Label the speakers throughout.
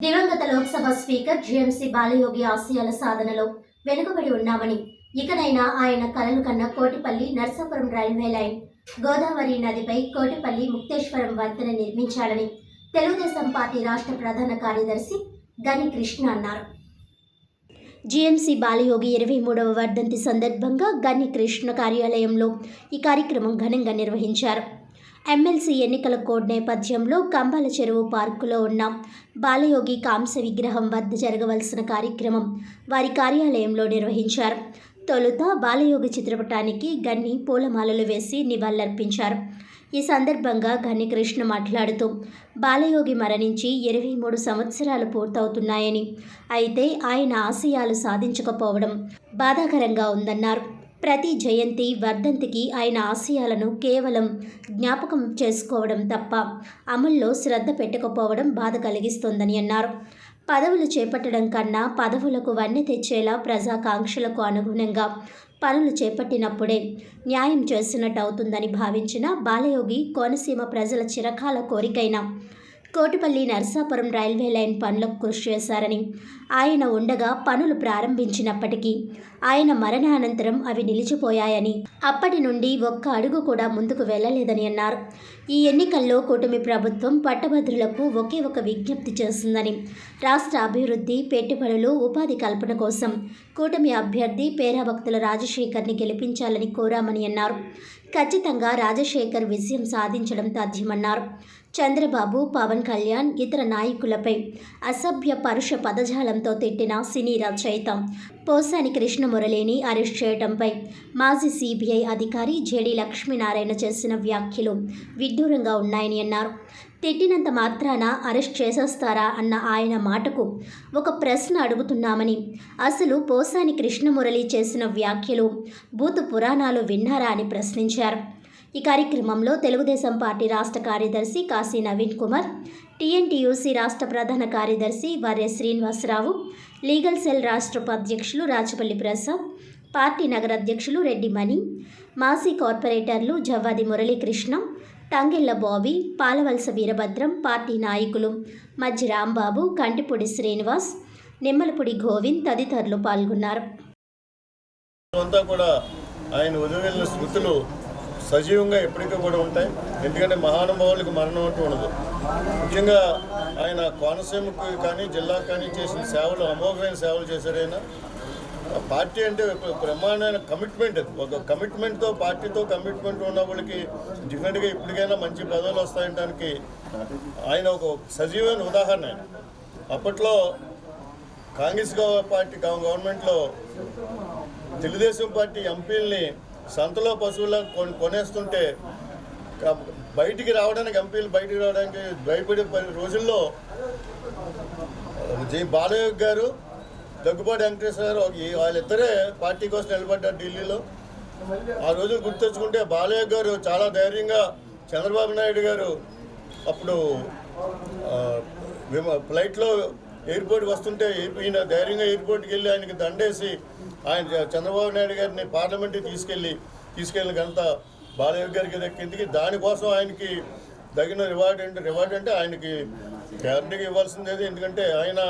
Speaker 1: దివంగత Lok Sabha speaker GMC Balayogi ఆశయాల సాధనలో వెనుకబడి ఉన్నామని ఇకనైనా ఆయన కలలు కన్న కోటిపల్లి నర్సాపురం రైల్వే లైన్ గోదావరి నదిపై కోటిపల్లి ముక్తేశ్వరం వంతెన నిర్మించాలని తెలుగుదేశం పార్టీ రాష్ట్ర ప్రధాన కార్యదర్శి గని కృష్ణ అన్నారు. జిఎంసి బాలయోగి ఇరవై మూడవ వర్ధంతి సందర్భంగా గని కృష్ణ కార్యాలయంలో ఈ కార్యక్రమం ఘనంగా నిర్వహించారు. ఎమ్మెల్సీ ఎన్నికల కోడ్ నేపథ్యంలో కంబాల చెరువు పార్కులో ఉన్న. బాలయోగి కాంస్య విగ్రహం వద్ద జరగవలసిన కార్యక్రమం వారి కార్యాలయంలో నిర్వహించారు. తొలుత బాలయోగి చిత్రపటానికి గన్ని పూలమాలలు వేసి నివాళులర్పించారు. ఈ సందర్భంగా గన్ని కృష్ణ మాట్లాడుతూ బాలయోగి మరణించి ఇరవై మూడు సంవత్సరాలు పూర్తవుతున్నాయని. అయితే ఆయన ఆశయాలు సాధించకపోవడం బాధాకరంగా ఉందన్నారు. ప్రతి జయంతి వర్ధంతికి ఆయన ఆశయాలను కేవలం జ్ఞాపకం చేసుకోవడం తప్ప అమల్లో శ్రద్ధ పెట్టకపోవడం బాధ కలిగిస్తోందని అన్నారు. పదవులు చేపట్టడం కన్నా పదవులకు వన్నె తెచ్చేలా ప్రజాకాంక్షలకు అనుగుణంగా పనులు చేపట్టినప్పుడే న్యాయం చేస్తున్నట్టు అవుతుందని భావించిన బాలయోగి కోనసీమ ప్రజల చిరకాల కోరికైన కోటిపల్లి నర్సాపురం రైల్వే లైన్ పనులకు కృషి చేశారని ఆయన ఉండగా పనులు ప్రారంభించినప్పటికీ ఆయన మరణానంతరం అవి నిలిచిపోయాయని. అప్పటి నుండి ఒక్క అడుగు కూడా ముందుకు వెళ్ళలేదని అన్నారు. ఈ ఎన్నికల్లో కూటమి ప్రభుత్వం పట్టభద్రులకు ఒకే ఒక విజ్ఞప్తి చేస్తుందని. రాష్ట్ర అభివృద్ధి పెట్టుబడులు ఉపాధి కల్పన కోసం కూటమి అభ్యర్థి పేరాభక్తుల రాజశేఖర్ని గెలిపించాలని కోరామని అన్నారు. ఖచ్చితంగా రాజశేఖర్ విజయం సాధించడం సాధ్యమన్నారు. చంద్రబాబు పవన్ కళ్యాణ్ ఇతర నాయకులపై అసభ్య పరుష పదజాలంతో తిట్టిన సినీ రచయిత పోసాని మురళిని అరెస్ట్ చేయడంపై మాజీ సిబిఐ అధికారి జేడి లక్ష్మీనారాయణ చేసిన వ్యాఖ్యలు విడ్డూరంగా ఉన్నాయని అన్నారు. తిట్టినంత మాత్రాన అరెస్ట్ చేసేస్తారా అన్న ఆయన మాటకు ఒక ప్రశ్న అడుగుతున్నామని అసలు పోసాని కృష్ణమురళి చేసిన వ్యాఖ్యలు భూత పురాణాలు విన్నారా అని ప్రశ్నించారు. ఈ కార్యక్రమంలో తెలుగుదేశం పార్టీ రాష్ట్ర కార్యదర్శి కాశీ నవీన్ కుమార్ టీఎన్టీయూసీ రాష్ట్ర ప్రధాన కార్యదర్శి వర్య శ్రీనివాసరావు లీగల్ సెల్ రాష్ట్ర ఉపాధ్యక్షులు రాచపల్లి ప్రసాద్ పార్టీ నగర అధ్యక్షులు రెడ్డి మణి మాజీ కార్పొరేటర్లు జవ్వాది మురళీకృష్ణ తంగెళ్ళ బాబీ పాలవలస వీరభద్రం పార్టీ నాయకులు మజ్జి రాంబాబు కంటిపొడి శ్రీనివాస్ నిమ్మలపూడి గోవింద్ తదితరులు పాల్గొన్నారు.
Speaker 2: అంతా కూడా ఆయన స్మృతులు సజీవంగా ఎప్పటికీ కూడా ఉంటాయి. ఎందుకంటే మహానుభావులకు మరణం అంటూ ఉండదు. ముఖ్యంగా ఆయన కోనసీమకు కానీ జిల్లాకు కానీ చేసిన సేవలు అమోఘమైన సేవలు చేశారైనా పార్టీ అంటే బ్రహ్మాండమైన కమిట్మెంట్ అది. ఒక కమిట్మెంట్తో పార్టీతో కమిట్మెంట్ ఉన్న వాళ్ళకి డిఫరెంట్గా ఇప్పటికైనా మంచి పదవులు వస్తాయనడానికి ఆయన ఒక సజీవమైన ఉదాహరణ ఆయన. అప్పట్లో కాంగ్రెస్ పార్టీ గవర్నమెంట్లో తెలుగుదేశం పార్టీ ఎంపీల్ని సంతలో పశువులను కొని కొనేస్తుంటే బయటికి రావడానికి ఎంపీలు బయటికి రావడానికి భయపడే రోజుల్లో జై బాలయ్య గారు దగ్గుబాటి వెంకటేశ్వర గారు వాళ్ళిద్దరే పార్టీ కోసం నిలబడ్డారు ఢిల్లీలో. ఆ రోజు గుర్తెచ్చుకుంటే బాలయ్య గారు చాలా ధైర్యంగా చంద్రబాబు నాయుడు గారు అప్పుడు విమ- ఫ్లైట్లో ఎయిర్పోర్ట్ వస్తుంటే ఈయన ధైర్యంగా ఎయిర్పోర్ట్కి వెళ్ళి ఆయనకి దండేసి ఆయన చంద్రబాబు నాయుడు గారిని పార్లమెంట్కి తీసుకెళ్ళి తీసుకెళ్ళిన ఘనత బాలయ్య గారికి దక్కింది దానికోసం ఆయనకి తగిన రివార్డ్ అంటే రివార్డ్ అంటే ఆయనకి గ్యారంటీగా ఇవ్వాల్సిందేది ఎందుకంటే ఆయన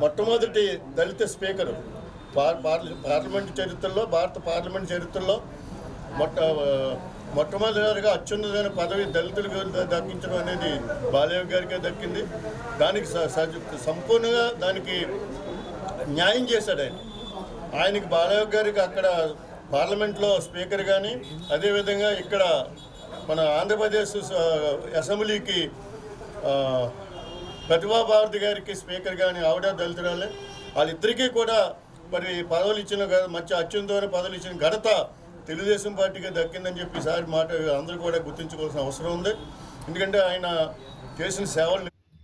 Speaker 2: మొట్టమొదటి దళిత స్పీకరు. పార్- పార్ల- పార్లమెంట్ చరిత్రలో భారత పార్లమెంట్ చరిత్రలో మొట్ట మొట్టమొదటిగా అత్యున్నతమైన పదవి దళితులకు దక్కించడం అనేది బాలయ్య గారికే దక్కింది. దానికి స- సంపూర్ణంగా దానికి న్యాయం చేశాడు ఆయన. ఆయనకి బాలయ్య గారికి అక్కడ పార్లమెంట్లో స్పీకర్ కానీ అదేవిధంగా ఇక్కడ మన ఆంధ్రప్రదేశ్ అసెంబ్లీకి ప్రతిభా భారతి గారికి స్పీకర్ కానీ ఆవిడ దళితురాలే. వాళ్ళిద్దరికీ కూడా మరి పదవులు ఇచ్చిన మధ్య మంచి అత్యున్నతమైన పదవులు ఇచ్చిన ఘనత తెలుగుదేశం పార్టీకి దక్కిందని చెప్పి ఈసారి మాట అందరూ కూడా గుర్తించుకోవాల్సిన అవసరం ఉంది. ఎందుకంటే ఆయన చేసిన సేవలు